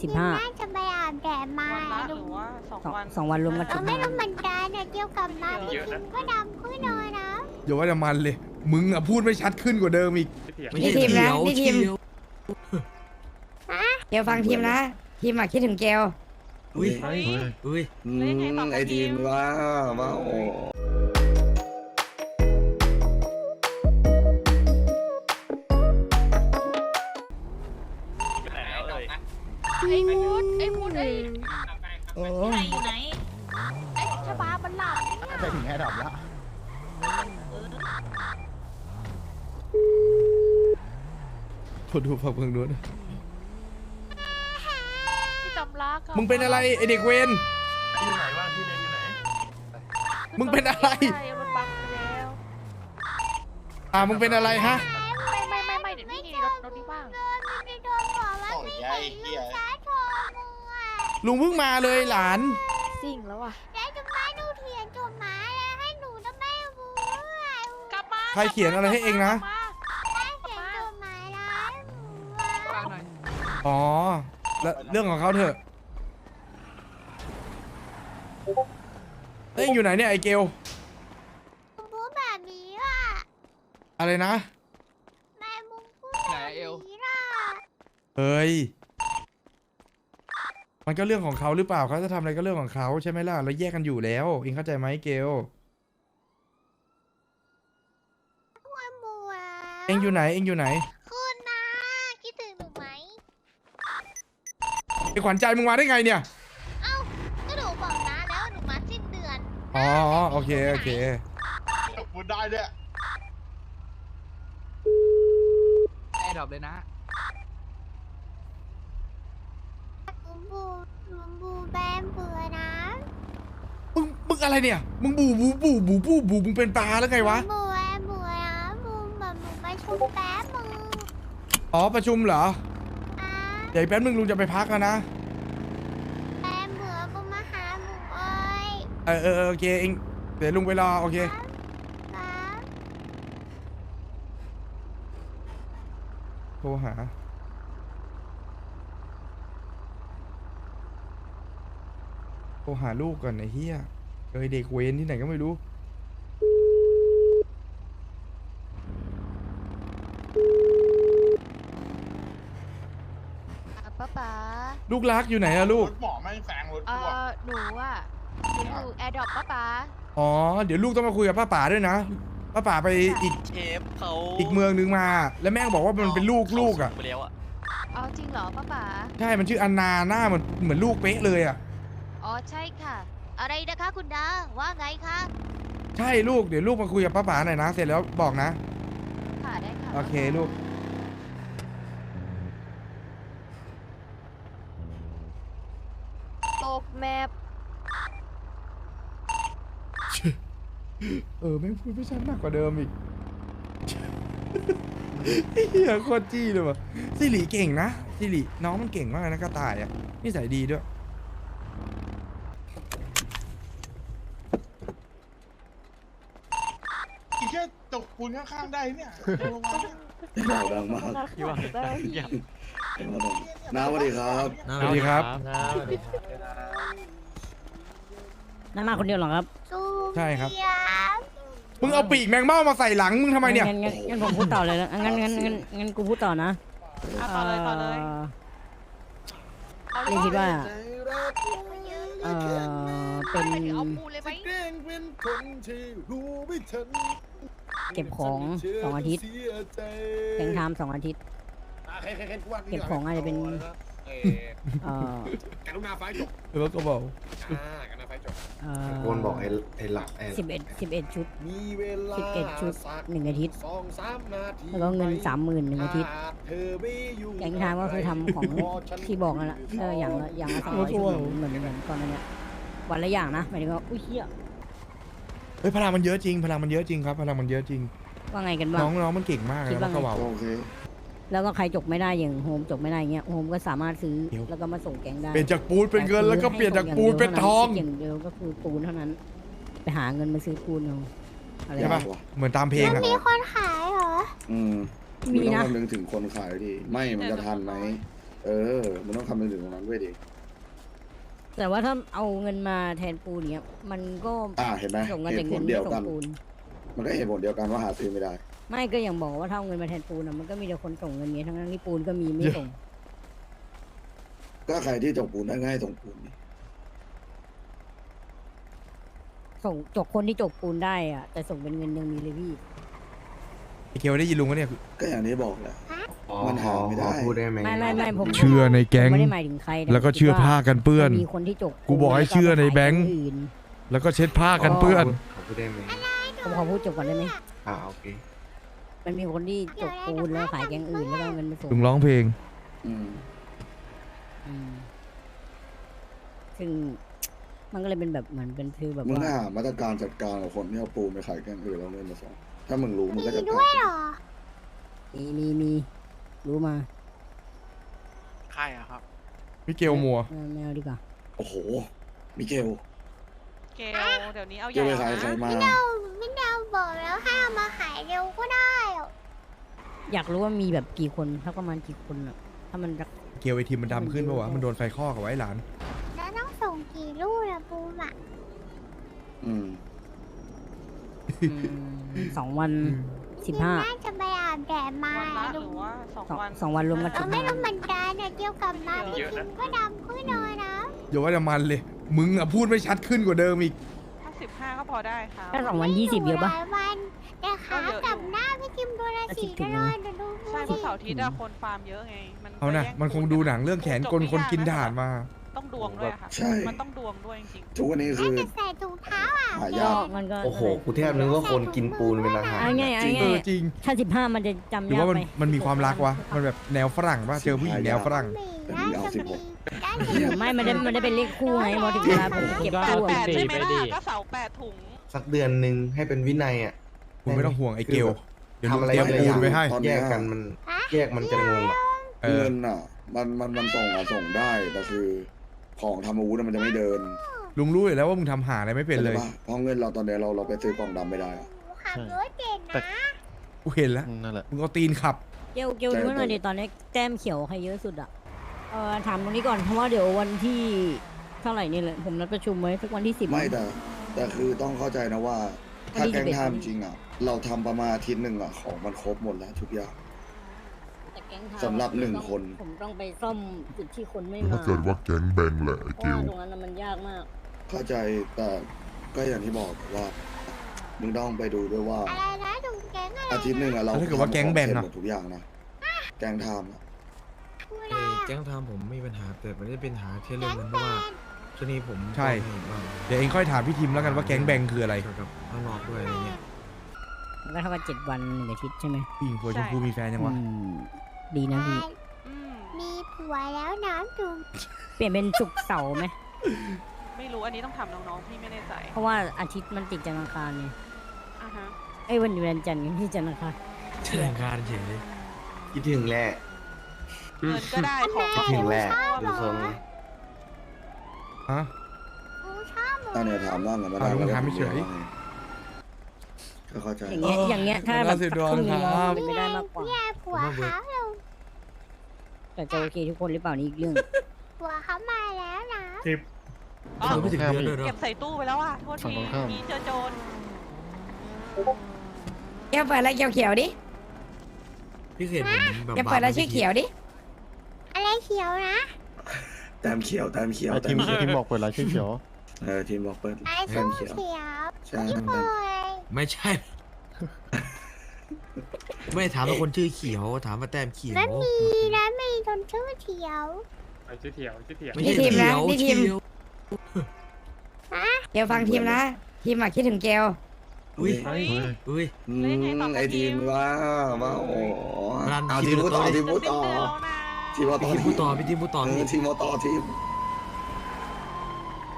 สิบห้าน่าจะไปอาบแดดมาวันละหดูรือว่าสองสองวันสองวันรวมกันเอสิอบไม่ห้ารู้เหมือนกันเนี่ยเกี่ยวกับมาพี่เยอะคินะมก็ดำขึ้นเลยนะอย่าว่าแต่มันเลย มึงอะพูดไม่ชัดขึ้นกว่าเดิมอีก นี่ทีมนะนี่ทีมเกลฟังทีมนะทีมอะคิดถึงเกล อุ้ยเฮ้ยอุ้ยเล่นไงต่อไอทีมทีมว้าว้าโอ้ ไอ้พูดไอ้พูดไอ้โอ้ไหนอยู่ไหนไอ้ชบามันหลับไปถึงแอร์ดรอปแล้วพอดูฟังเพิ่งนู้นที่จำรักอะมึงเป็นอะไรไอเด็กเวนอยู่ไหนบ้างที่เรียนอยู่ไหนมึงเป็นอะไรใช่รถบังไปแล้วอ่ามึงเป็นอะไรฮะไม่ไม่ไม่ไม่เดี๋ยวนี่นี่รถรถนี้บ้างโดนมันจะโดนบอกว่าไม่ใส่ลูกช้าโทรมึงอะ ลุงเพิ่งมาเลยหลาน สิ่งแล้วอะแล้วจะมาดูเทียนจดหมายแล้วให้หนูจะไม่รู้อะกลับมาใครเขียนอะไรให้เองนะกลับมาให้เขียนจดหมายแล้วหนูอะอ๋อ แล้วเรื่องของเขาเถอะเอ้ยอยู่ไหนเนี่ยไอเกลมึงพูดแบบนี้อะอะไรนะ แม่มึงพูดแบบนี้ล่ะเฮ้ย มันก็เรื่องของเขาหรือเปล่าเขาจะทำอะไรก็เรื่องของเขาใช่ไหมล่ะเราแยกกันอยู่แล้วเองเข้าใจไหมเกลว่ามัวเองอยู่ไหนเองอยู่ไหนคุณนะคิดถึงหนูไหมไอขวัญใจมึงมาได้ไงเนี่ยเอ้าก็หนูบอกนะแล้วหนูมาสิ้นเดือนอ๋อโอเคโอเคพูดได้ด้วยแอร์ดรอปเลยนะ ลุง บูลุงบูแบมเบื่อนะมึงมึงอะไรเนี่ย มึงบูบูบูบูบูบูมึงเป็นปลาแล้วไงวะลุงบูแบมเบื่อนะบูแบบหนูไปชุมแป๊บมึงอ๋อประชุมเหรอ อะเดี๋ยวอีกแป๊บนึงลุงจะไปพักแล้วนะ แบมเบื่อบูมาหาหนูเอ้ยเออเออเออโอเคเองเดี๋ยวลุงไปรอโอเค ครับโทรหา โท รหาลูกก่อนไอ้เหี้ยเอ้ยเด็กเวนที่ไหนก็ไม่รู้ป้าป๋าลูกรักอยู่ไหนอะลูก รถหมอไม่แซงรถเอกูอะอหนูอะหนูอยู่แอร์ดรอปป้าป๋าอ๋อ เดี๋ยวลูกต้องมาคุยกับป้าป๋าด้วยนะป้าป๋าไปอีกเชฟเขาอีกเมืองนึงมา แล้วแม่งบอกว่ามันเป็นลูกลูกอะไปแล้วอะเอาจริงเหรอป้าป๋า ใช่มันชื่ออันนาหน้ามันเหมือนลูกเป๊ะเลยอะ อ๋อใช่ค่ะ อะไรนะคะคุณดาว่าไงคะใช่ลูกเดี๋ยวลูกมาคุยกับป้าป๋าหน่อยนะ เสร็จแล้วบอกนะ ค่ะได้ค่ะโอเคลูก ตกแมปเออแม่งพูดไม่ชัดหนักกว่าเดิมอีกเฮียโคตรจี้เลยว่ะสิริเก่งนะสิริน้องมันเก่งมากนะกระต่ายอะนิสัยดีด้วย อีแค่ตกปู นข้างๆได้เนี่ยลงมาเนี่ยเราดังมากพี่ว่าอย่าน้าสวัสดีครับสวัสดีครับนั่นมาคนเดียวเหรอครับสู้ใช่ครับเบียร์มึงเอาปีกแมงเม่ามาใส่หลังมึงทำไมเนี่ย งั้นงั้นงั้นผมพูดต่อเลยแล้วงั้นงั้นงั้นงั้นกูพูดต่อนะอะต่อเลยต่อเลยเอ่อเอาเลนี่ยคิดว่าเออเป็นเดี๋ยวเอาปูเลยไหมแกล้งเป็นคนที่รู้ไม่ทัน เก็บของสองอาทิตย์แข่งไทม์สองอาทิตย์อะใครๆๆกูว่าเก็บของอาจจะเป็นเอ่อเอ่อการุณาไฟจบแล้วก็บอกอ่าการุณาไฟจบเอ่อคนบอกไอ้ไอ้หลักไอ้สิบเอ็ดสิบเอ็ดชุดมีเวลาสิบเอ็ดชุดสักหนึ่งอาทิตย์สองสามนาทีแล้วก็เงินสามหมื่นหนึ่งอาทิตย์หกเธอไม่อยู่แกงไทม์ก็คือทำของที่บอกนั่นแหละเอออย่างละอย่างละสองร้อยชุดเหมือนเหมือนก่อนนั้นเนี่ยวันละอย่างนะหมายถึงว่าอุ้ยเฮีย เฮ้ยพลังมันเยอะจริง พลังมันเยอะจริงครับ พลังมันเยอะจริง ว่าไงกันบ้าง น้องน้องมันเก่งมากคินะดว่าแล้วไงก็เบาโอเค แล้วก็ใครจบไม่ได้อย่างโฮมจบไม่ได้เงี้ยโฮมก็สามารถซื้อเดี๋ยว แล้วก็มาส่งแกงได้เปลี่ยนจากปูนเป็นเงินแล้วก็เปลี่ยนจากปูนเป็นทอง อย่างเดียวก็คือปูนเท่านั้น ไปหาเงินมาซื้อปูนเอาอะไรใช่ปะ เหมือนตามเพลงมันอะมีคนขายเหรอ อืมมีนะต้องคำนึงถึงคนขายดิไม่มันจะทันไหมเออ มันต้องคำนึงถึงตรงนั้นด้วยดิ แต่ว่าถ้าเอาเงินมาแทนปูนเนี้ยมันก็อ่าเห็นไหมส่งเงินเหแต่ตุผเงิลนเดีไม่ยวส่งกันปูน มันก็เหตุผลเดียวกันว่าหาซื้อไม่ได้ ไม่ก็อย่างบอกว่าถ้าเอาเงินมาแทนปูนอะมันก็มีแต่คนส่งเงินเนี้ยทั้งนั้นที่ปูนก็มีไม่ส่ง ก็ใครที่จกปูนได้ก็ให้ส่งปูนดิส่งจกคนที่จกปูนได้อะแต่ส่งเป็นเงินยังมีเลยพี่ ไอเกลได้ยินลุงปะเนี่ย ก็อย่างที่บอกแหละ มันหาไม่ได้พูดได้ไหมไม่ไม่ไม่ผมเชื่อในแก๊ง ผมไม่ได้หมายถึงใครแต่แล้วก็ผมคิดเชื่อผ้ากันเปื้อนมีคนที่จกกูบอกให้เชื่อในแบงค์ล้วก็ไปขายคนอื่นแล้วก็เช็ดผ้ากันเปื้อน ขอพูดได้ไหมผมขอพูดจบก่อนได้ไหมอ่าโอเคมันมีคนที่จกปูนแล้วขายแกงอื่นแล้วก็เอาเงินมาส่งลุงร้องเพลง อืมอืมซึ่งมันก็เลยเป็นแบบเหมือนเป็นคือแบบมึงว่าก็หามาตรการจัดการกับคนที่เอาปูนไปขายแกงอื่นแล้วเงินมาส่งถ้ามึงรู้มึงก็จัดด้กาวยรเหรอ มีมีมี รู้มาใครอะครับ มิเกลมัวไม่ไม่เอาดีกว่าโอ้โห มิเกลเกลเดี๋ยวนี้เอาใหจะญ่ไปขายใครนะมา ไม่เดาไม่เดาบอกแล้วให้เอามาขายเร็วก็ได้อะอยากรู้ว่ามีแบบกี่คนถ้าประมาณกี่คนอะถ้ามันรักเกลไอทีมมันดำขึ้นปะวะ มันโดนไฟคอกเอาไว้หลาน แล้วต้องส่งกี่ลูกละปูมอะอืม อืมสองวันสิบห้า น่าจะ ไปอาบแดดมาวันละหดูรือว่าสองสองวันสองวันรวมกันเราสิบไม่ห้ารู้เหมือนกันนะเกี่ยวกับมาพี่เยอะคินะมก็ดำขึ้นเลยนะอย่าว่าจะมันเลย มึงอะพูดไม่ชัดขึ้นกว่าเดิมอีกถ้าสิบห้าก็พอได้ค่ะแค่สองวันยี่สิบเยอะปะหลายวันแต่ขาก็เยอะอยู่กับหน้าพี่คิมดูละอาทิสีตย์ถึตงลนะอดเดี๋ยวดูใช่เพราะเสาร์อาทิตย์อะคนฟาร์มเยอะไง มันเอานะจะแย่มันคงดูหนังเรื่องแขนกลคนกินถ่านมา ต้องดวงด้วยอะค่ะ ใช่ มันต้องดวงด้วยจริงทุกวันนี้น่าคือจะใส่ถุงเท้าอะหาก็ยากมันก็โอ้โหกูแทบนึกว่าคนกินปูนเป็นอาหาร เอาง่ายๆเอาเอง่ายอจริงๆถ้าสิบห้ามันจะจำหรือยากว่ามันไปมันมีความรักวะมันแบบแนวฝรั่งป่ะเจอผู้หญิงแนวฝรั่งน่าจะมีน่าจะเอมีอไม่ มันได้มันได้เป็นเลขคู่ไงพอถึงเวลาผมจะเก็บๆเสาตู้แปอะดใช่ไหมล่ะก็เสาแปดถุง สักเดือนหนึ่งให้เป็นวินัยอะ คุณไม่ต้องห่วงไอ้เกลเดี๋ยวลุทำงอะไรเตรียมหลายปูๆอนย่างไว้ให้ตอนแยเนี้ยกกันมันแยกมันจะงงอะเออเงินอะ มันมันมันส่งอะส่งได้แต่คือ ของทำอาวุธอะมันจะไม่เดินลุงรู้อยู่แล้วว่ามึงทำหาอะไรไม่เป็นเลยข้าใจปะเพราะเงินเราตอนเนี้ยเราเราไปซื้อกล่องดำไม่ได้อะ ขับรถเก่งนะ กูเห็นแล้วนั่นแหละ มึงเอาตีนขับ เกลเกลดูหน่อยดิตอนนี้แต้มเขียวใครเยอะสุดอะเออถามตรงนี้ก่อนเพราะว่าเดี๋ยววันที่เท่าไหร่นี่แหละผมนัดประชุมไว้สักวันที่สิบ ไม่แต่แต่คือต้องเข้าใจนะว่า ถ้าวันที่แก๊ง11 ทำจริงอะ เราทำประมาณอาทิตย์หนึ่งอะ ของมันครบหมดแล้วทุกอย่างแต่แก๊งทางสำหรับหนึ่งต้องคน ผมต้องไปซ่อมจุดที่คนไม่มาถ้าเกิดว่าแก๊งแบงแหละไอ้เพเกราะลว่าตรงนั้นน่ะมันยากมาก เข้าใจแต่ก็อย่างที่บอกว่า มึงต้องไปดูด้วยว่า อะไรนะถุงแก๊งอะไรอาทิตย์หนึ่งอะเราแล้วถ้าเกิดว่าแก๊งแบงทำขอะเสร็จหมดทุกอย่างนะแก๊งทำอะเอ้ยแจ้งทำผมไม่มีปัญหาแต่มันจะเป็นปัญหาแค่เรื่องเงินเพราะว่าช่วงนี้ผมใช่ ก็เห็นว่าเดี๋ยวเองค่อยถามพี่ทิมแล้วกันว่าแก๊งแบงคืออะไรเกี่ยวกับข้างนอกด้วยอะไรเงี้ยมันก็เท่ากับเจ็ดวันหนึ่งอาทิตย์ใช่ไหมผู้หญิงผัวชมพูมีแฟนยังวะอืม ดีนะพี่อืมมีผัวแล้วนะถุงเปลี่ยนเป็นศุกร์เสาร์ไหม ไม่รู้อันนี้ต้องถามน้องๆพี่ไม่แน่ใจเพราะว่าอาทิตย์มันติดจันทร์อังคารไงอ่าฮะไอ้ยวันอยู่วันจันทร์กันที่จันทร์อังคารเชิญการเฉยคิดถึงแหละ เงินก็ได้ของคิก็ดถึงแหละขอดูทรงฮะกูชอบหมดอันเนี้ยถามว่างกันมาอะได้ลุงถามไม่เฉย ก็เข้าใจอย่างเงี้ยอย่างเงี้ยถ้าแบบล่าสุดสักครึ่งหนึงโดนครับเป็นไปได้มากกว่า เนี่ยผัวเขาเรา แต่จะโอเคทุกคนหรือเปล่านี่อีกเรื่องผัวเขามาแล้วนะอ๋อไม่ถึงเดือนเลยเหรอเก็บใส่ตู้ไปแล้วอะโทษฝั่งทีตรงข้าม มีเจอโจรแกเปิดอะไรเขียวเขียวๆดิพี่เขตผมแบบแกเปิดอะไรชื่อเขียวดิ อะไรเขียวนะแต้มเขียวแต้มเขียวไอแต้ทีมมเขียวทีมบอกเปิดรายชื่อเขียว เออทีมบอกเปิดไอ้แต้ส้มมเขียว เขียวใช่พี่แต้มป่เขียววยไม่ใช่ ไม่ได้ถามว่าคนชื่อเขียว ถามว่าแต้มเขียว แล้วมีแล้วมีคนชื่อเขียวชื่อเถียวชื่อเถียวไม่ใช่นี่ทีมนะเขียวนี่ทีม เขียวเกลฟังทีมนะ ทีมอะคิดถึงเกลอุ้ยเฮ้ยอุ้ย อืแล้วยังไงต่อมกับไอทีทีมมว่าว่าโอ้รันเอาทีมพูดต่อทีทีมมพูดต่อสิ้นเดือนแล้วนะทีมพูดต่อพี่ทีมพูดต่อพี่ทีมพูดต่อเออพี่ทีมพูดต่อทีม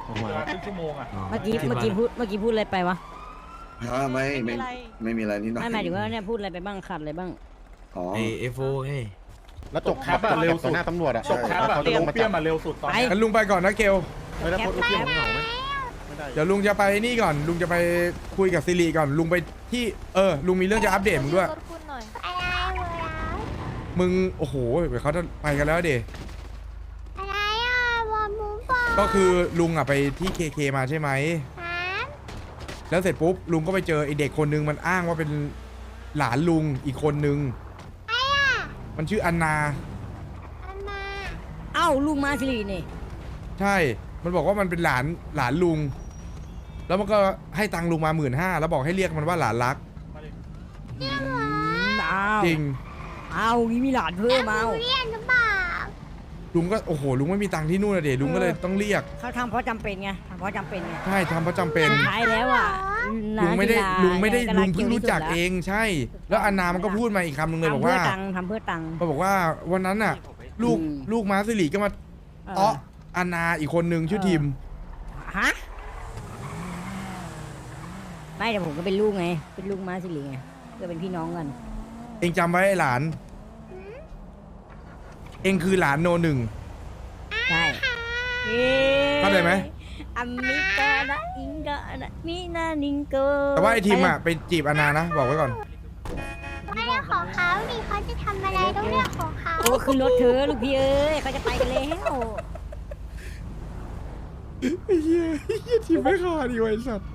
ออกมาครึ่งชั่วโมงอะอ๋อเมื่อกี้ทีเมื่อกี้าพูดเมื่อกี้พูดอะไรไปวะ ฮะไม่ไม่ ไม่มีอะไร ไม่มีอะไรนิดหน่อยไม่หมายถึงว่าเนี่ยพูดอะไรไปบ้างขาดอะไรบ้าง อ๋อไอเอฟโอไงแล้วจบแคปอะเร็วต่อหน้าตำรวจอะจบแคปอะเขาจะลงมาเปรี้จัยบมมาเร็วสุดตอนไปนี้งั้นลุงไปก่อนนะเกลไม่แล้วโพสต์เปรี้ยมเหงาไหมไม่ได้เดี๋ยวลุงจะไปนี่ก่อน ลุงจะไปคุยกับซิริก่อน ลุงไปที่เออ ลุงมีเรื่องจะอัปเดตมึงด้วย รถคุณหน่อยอะไรหมดแล้วมึงโอ้โหเดี๋ยวเขาจะไปกันแล้วเดก็คือลุงอะไปที่เคเคมาใช่ไหมฮะ แล้วเสร็จปุ๊บลุงก็ไปเจอไอเด็กคนนึงมันอ้างว่าเป็นหลานลุงอีกคนนึงไอ้อะมันชื่ออันนาอันมาเอ้าลุงมาสิรินี่ใช่ มันบอกว่ามันเป็นหลานหลานลุง แล้วมันก็ให้ตังค์ลุงมาหมื่นห้าแล้วบอกให้เรียกมันว่าหลานรักอืมอ้าวจริงอ้าวงี้มีหลานเพิ่มเอา เรียนหรือเป ล่าลุงก็โอ้โหลุงไม่มีตังค์ที่นู่นอะเดลุงก็เลยต้องเรียกเขาทำเพราะจำเป็นไงทำเพราะจำเป็นไงใช่ทำเพราะจำเป็น สุดท้ายแล้วอะลุงไม่ได้นาศิาลุงไม่ได้ก็ลุรังเพิ่งรู้จักที่สุดเอแล้วงใช่ แล้วอันนามันก็พูดมาอีกคำหนึงเลยบอทำกเพื่อว่าตังค์ทำเพื่อตังค์มันบอกว่าวันนั้นน่ะ ลูกอืมลูกม้าสิริก็มาเอเอ้อออันนาอีกคนนึงชื่อทิมฮะไม่แต่ผมก็เป็นลูกไง เป็นลูกมาสิริไงก็เป็นพี่น้องกัน เองจำไว้ไอ้หลาน เองคือหลานโนหนึ่งใช่เข้าใจไหมอเมริกานะอิงกานะมีนานิงโกแต่ว่าไอ้ทิมอะไปจีบอันนานะบอกไว้ก่อนไม่เรื่องของเขาดิเขาจะทำอะไรต้องเรื่องของเขาโอ้ขึ้นรถเธอะลูกพี่เอ้ยเขาจะไปกันแล้วไอ้เหี้ยไอ้เหี้ยทีมไม่ขาดอีกไอ้สัตว์